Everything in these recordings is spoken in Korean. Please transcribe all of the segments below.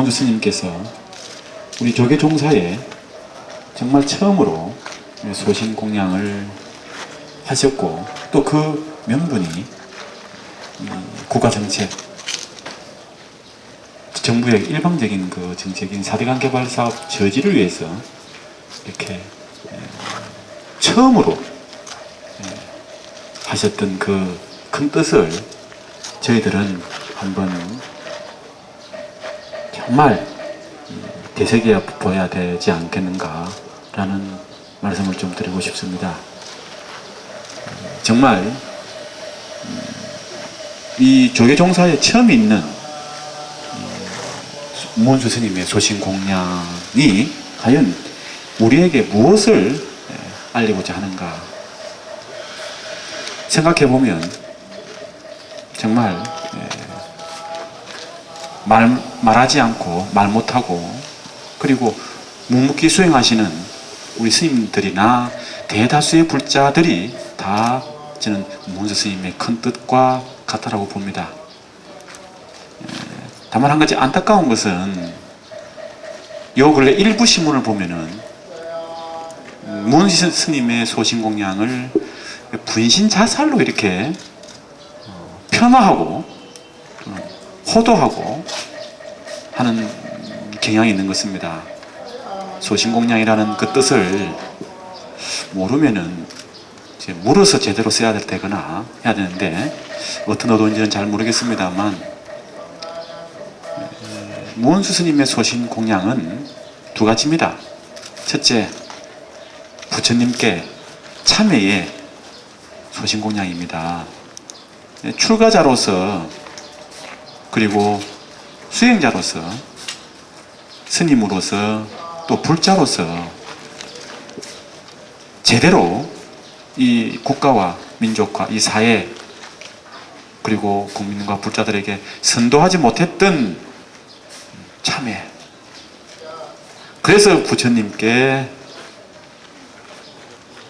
문원주 스님께서 우리 조계 종사에 정말 처음으로 소신 공양을 하셨고 또 그 명분이 이 국가 정책 정부의 일방적인 그 정책인 4대강 개발 사업 저지를 위해서 이렇게 에, 처음으로 에, 하셨던 그 큰 뜻을 저희들은 한번 정말 되새겨 보아야 되지 않겠는가라는 말씀을 좀 드리고 싶습니다. 정말 음, 이 조계 종사에 처음 있는 문수 스님의 소신 공양이 과연 우리에게 무엇을 에, 알리고자 하는가 생각해 보면 정말 에, 말 말하지 않고 말 못하고 그리고 묵묵히 수행하시는 우리 스님들이나 대다수의 불자들이 다 저는 문수 스님의 큰 뜻과 같다라고 봅니다. 다만 한 가지 안타까운 것은 요 근래 일부 신문을 보면은 문시 스님의 소신 공양을 분신 자살로 이렇게 어, 폄하하고 어, 호도하고 하는 경향이 있는 것입니다. 소신 공양이라는 그 뜻을 모르면은 물어서 제대로 써야 될 때거나 해야 되는데 어떤 의도인지는 잘 모르겠습니다만 무원수 스님의 소신 공양은 두 가지입니다. 첫째, 부처님께 참회의 소신 공양입니다. 출가자로서 그리고 수행자로서 스님으로서 또 불자로서 제대로 이 국가와 민족과 이 사회 그리고 국민과 불자들에게 선도하지 못했던 참회. 그래서 부처님께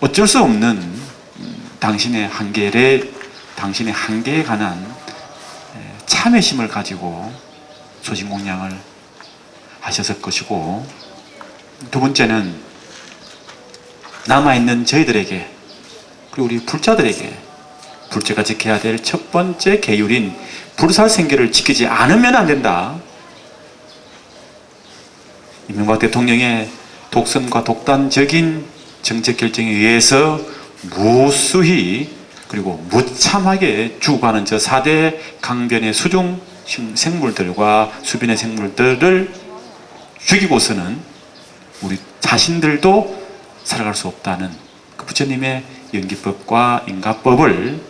어쩔 수 없는 음, 당신의 한계에 당신의 한계에 관한 에, 참회심을 가지고 소신공양을 하셨을 것이고 두 번째는 남아있는 저희들에게 그리고 우리 불자들에게 불자가 지켜야 될 첫 번째 계율인 불살생계를 지키지 않으면 안 된다. 이명박 대통령의 독선과 독단적인 정책 결정에 의해서 무수히 그리고 무참하게 죽어가는 저 4대 강변의 수중 생물들과 수변의 생물들을 죽이고서는 우리 자신들도 살아갈 수 없다는 그 부처님의 연기법과 인가법을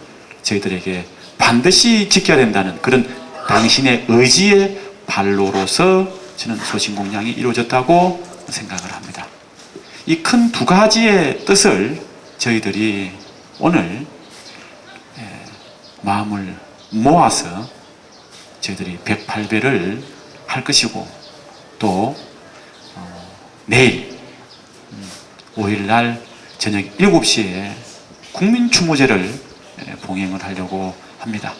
저희들에게 반드시 지켜야 된다는 그런 당신의 의지의 발로로서 저는 소신공양이 이루어졌다고 생각을 합니다. 이 큰 두 가지의 뜻을 저희들이 오늘 예, 마음을 모아서 저희들이 108배를 할 것이고 또 어, 내일 5일날 저녁 7시에 국민추모제를 예, 봉행을 하려고 합니다.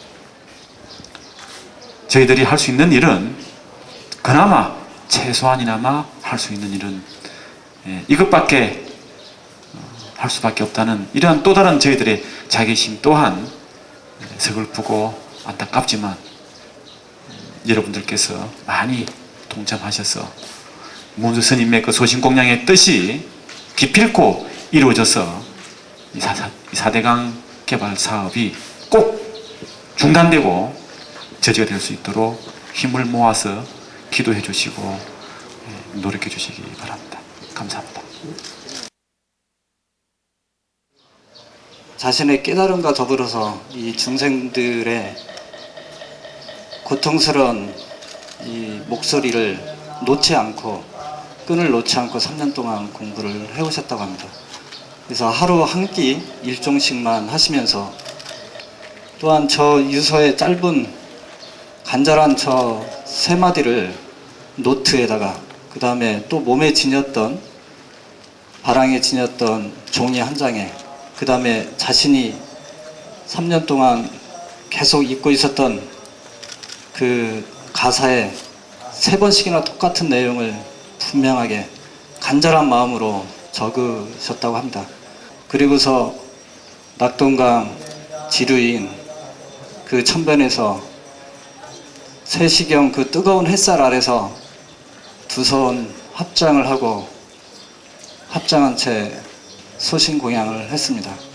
저희들이 할 수 있는 일은 그나마 최소한이나마 할 수 있는 일은 예, 이것밖에 어, 할 수밖에 없다는 이러한 또 다른 저희들의 자괴심 또한 예, 서글프고 안타깝지만 음, 여러분들께서 많이 동참하셔서 문수 스님의 그 소신공양의 뜻이 기필코 이루어져서 이 사- 이 사대강 개발 사업이 꼭 중단되고 저지가 될 수 있도록 힘을 모아서 기도해 주시고 예, 노력해 주시기 바랍니다. 감사합니다. 자신의 깨달음과 더불어서 이 중생들의 고통스러운 이 목소리를 놓지 않고 끈을 놓지 않고 3년 동안 공부를 해오셨다고 합니다. 그래서 하루 한 끼 일종씩만 하시면서 또한 저 유서의 짧은 간절한 저 세 마디를 노트에다가 그 다음에 또 몸에 지녔던 바랑에 지녔던 종이 한 장에 그 다음에 자신이 3년 동안 계속 잊고 있었던 그 가사에 세 번씩이나 똑같은 내용을 분명하게 간절한 마음으로 적으셨다고 합니다. 그리고서 낙동강 지류인 그 천변에서 세시경 그 뜨거운 햇살 아래서 두 손 합장을 하고 합장한 채 소신 공양을 했습니다.